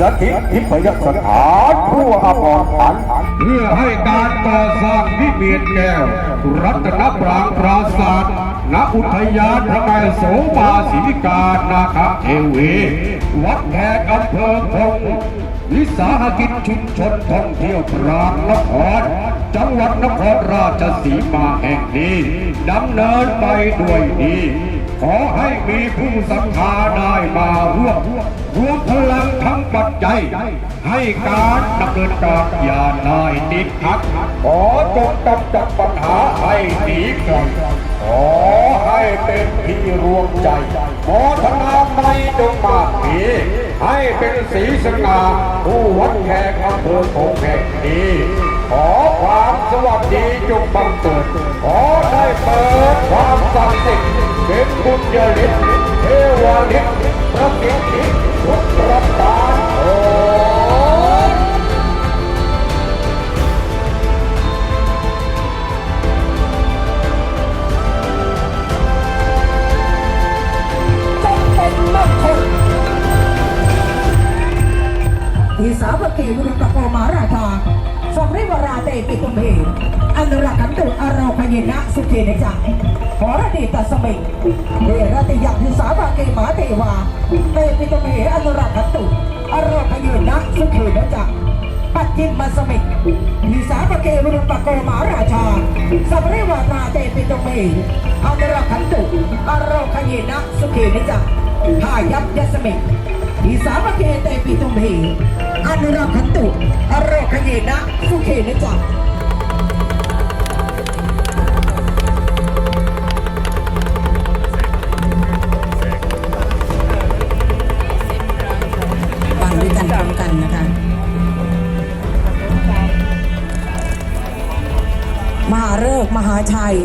สถิตทิพยสถานผู้อภรขันเพื่อให้การก่อสร้างวิเมียนแก้ว รัตนปรางปราศาสตร์ณอุทยานพระแม่โสภาสิริกานาคเทวี วัดแขกอำเภอพงวิสาหกิจชุมชนท่องเที่ยวปรางนคร จังหวัดนครราชสีมาแห่งนี้ดำเนินไปด้วยดี ขอให้มีผู้ศรัทธาได้มาร่วมรวมพลังทั้งปัจจัย ให้การดำเนินการอย่าได้ติดขัด ขอจงกำจัดปัญหาให้หนีไกลขอให้เป็นที่รวมใจ ขอธนาในจงมากมีให้เป็นสีสง่าผู้วัดแขกอำเภอโคงแห่งนี้ขอความสวัสดีจงบังเกิด ขอได้เปิดความศักดิ์สิทธิ์ เป็นบุญญาฤทธิ์เทวาฤทธิ์พระสิทธิทุกประการโอ้จงเป็นมงคลอีสาวกีวิรุตะโกมาราชา สมริวราเตปิตุเมอันรักขันตุอารพยินะสุเกนจังขอรดีตัสมิงเดรติยังทิสาวกีมาเทวาเตปิตุเมอันรักขันตุอารพยินะสุเกนจังปัจจิมมาสมิงอีสาวกีวิรุตโกมาราชาสมริวราเตปิตุเมอันรักขันตุอารพยินะสุเกนจังหายับยสมิง อีสามเกเตปิตุมเหอนุรักขันตุอโรคเยนะสุเขนะจักฟังด้วยกันพร้อมกันนะคะ มหาเริกมหาชัย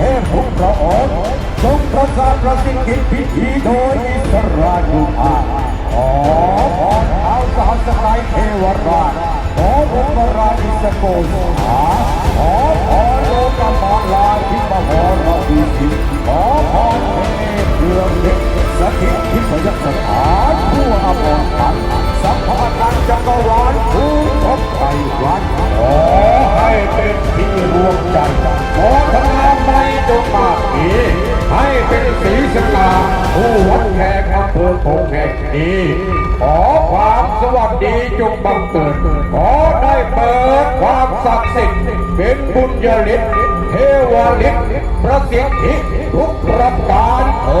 เทพทุกพระองค์ทรงประสาทประสิทธิพิธีโดยอิสรายุภาขอพรเอาสามสกายเทวราชขอบุญราชิสโกสาขอพรโลกมาลา สีสง่าผู้วัดแขกอำเภอคงแห่งนี้ ขอความสวัสดีจงบังเกิด ขอได้เปิดความศักดิ์สิทธิ์เป็นบุญญาลิศเทวาฤทธิ์พระสิทธิทุกประการโอ้